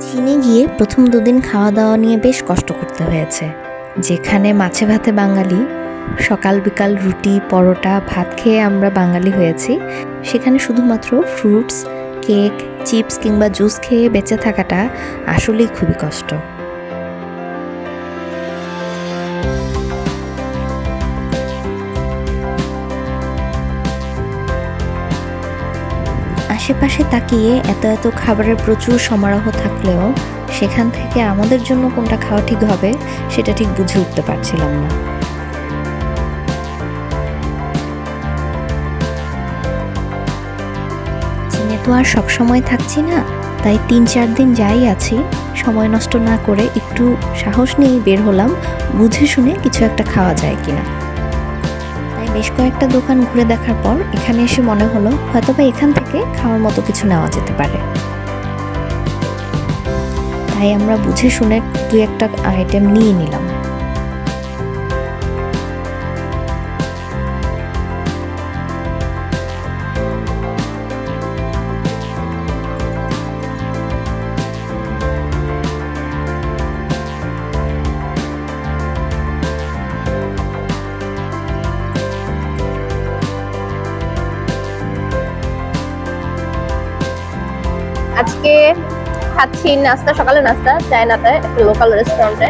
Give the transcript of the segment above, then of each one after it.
চীনে গিয়ে প্রথম দুদিন খাওয়া দাওয়া নিয়ে বেশ কষ্ট করতে হয়েছে। যেখানে মাছে ভাতে বাঙালি, সকাল বিকাল রুটি, পরোটা, ভাত খেয়ে আমরা বাঙালি হয়েছি, সেখানে শুধুমাত্র ফ্রুটস কেক চিপস কিংবা জুস খেয়ে বেঁচে থাকাটা আসলেই খুবই কষ্ট। আশেপাশে তাকিয়ে এত এত খাবারের প্রচুর সমারোহ থাকলেও সেখান থেকে আমাদের জন্য কোনটা খাওয়া ঠিক হবে, সেটা ঠিক বুঝে উঠতে পারছিলাম না। চীনে তো আর সবসময় থাকছি না, তাই তিন চার দিন যাই আছি। সময় নষ্ট না করে একটু সাহস নিয়েই বের হলাম, বুঝে শুনে কিছু একটা খাওয়া যায় কিনা। বেশ কয়েকটা দোকান ঘুরে দেখার পর এখানে এসে মনে হলো হয়তোবা এখান থেকে খাওয়ার মতো কিছু নেওয়া যেতে পারে। তাই আমরা বুঝে শুনে দু একটা আইটেম নিয়ে নিলাম। আজকে খাচ্ছি নাস্তা সকালে নাস্তা চায়নাতে একটা লোকাল রেস্টুরেন্টে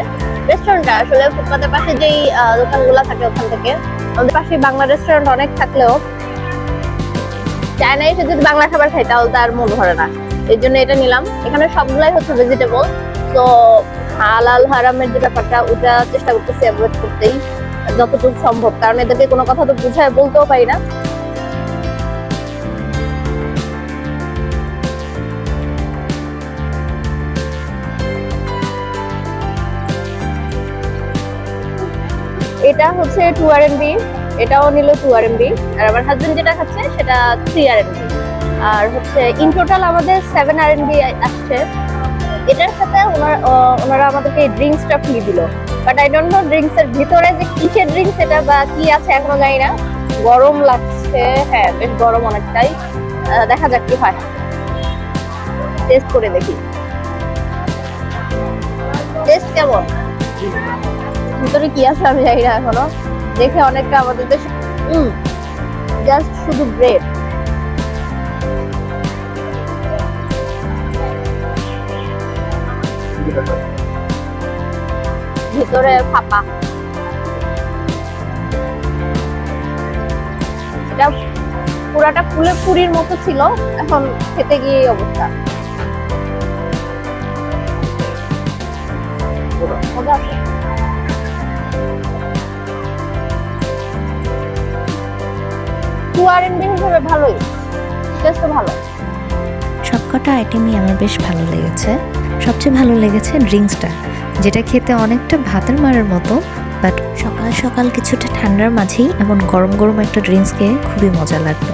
রেস্টুরেন্টটা আসলে ফুটপাতের পাশে যেই দোকানগুলো থাকে ওখান থেকে। আমাদের পাশে বাংলা রেস্টুরেন্ট অনেক থাকলেও চায়না এসে যদি বাংলা খাবার খাই, তাহলে তার মন ভরে না। এই জন্য এটা নিলাম। এখানে সবগুলাই হচ্ছে ভেজিটেবল তো হালাল হারামের যে ব্যাপারটা, ওটা চেষ্টা করতেছি অ্যাভয়েড করতেই যতটুকু সম্ভব। কারণ এদেরকে কোনো কথা তো বুঝায় বলতেও পারি না। এটা হচ্ছে টু আর এম বি এটাও নিল টু আর এম বি আর আমার হাজবেন্ড যেটা খাচ্ছে সেটা থ্রি আর এম বি আর হচ্ছে ইন টোটাল আমাদের সেভেন আর এম বি আসছে। এটার সাথে ওনার আমাদেরকে ড্রিঙ্কসটা ফ্রি দিল। But I don't know drinks এর ভিতরে যে কিসের ড্রিঙ্কস এটা বা কি আছে এখনও জানি না। গরম লাগছে হ্যাঁ বেশ গরম অনেকটাই। দেখা যাক কি হয়। টেস্ট করে দেখি। টেস্ট কেমন? ভিতরে কি আছে আমি জানি না এখনও। দেখে অনেকটা আমাদের দেশে জাস্ট শুধু ব্রেড ভিতরে ফাঁপা। এটা পুরাটা ফুলে পুরির মতো ছিল, এখন খেতে গিয়ে অবস্থা। টু আর এন বি হিসেবে সবকটা আইটেমই আমার বেশ ভালো লেগেছে। সবচেয়ে ভালো লেগেছে ড্রিঙ্কসটা যেটা খেতে অনেকটা ভাতের মারের মতো বাট সকাল সকাল কিছুটা ঠান্ডার মাঝেই এমন গরম গরম একটা ড্রিঙ্কস খেয়ে খুবই মজা লাগল।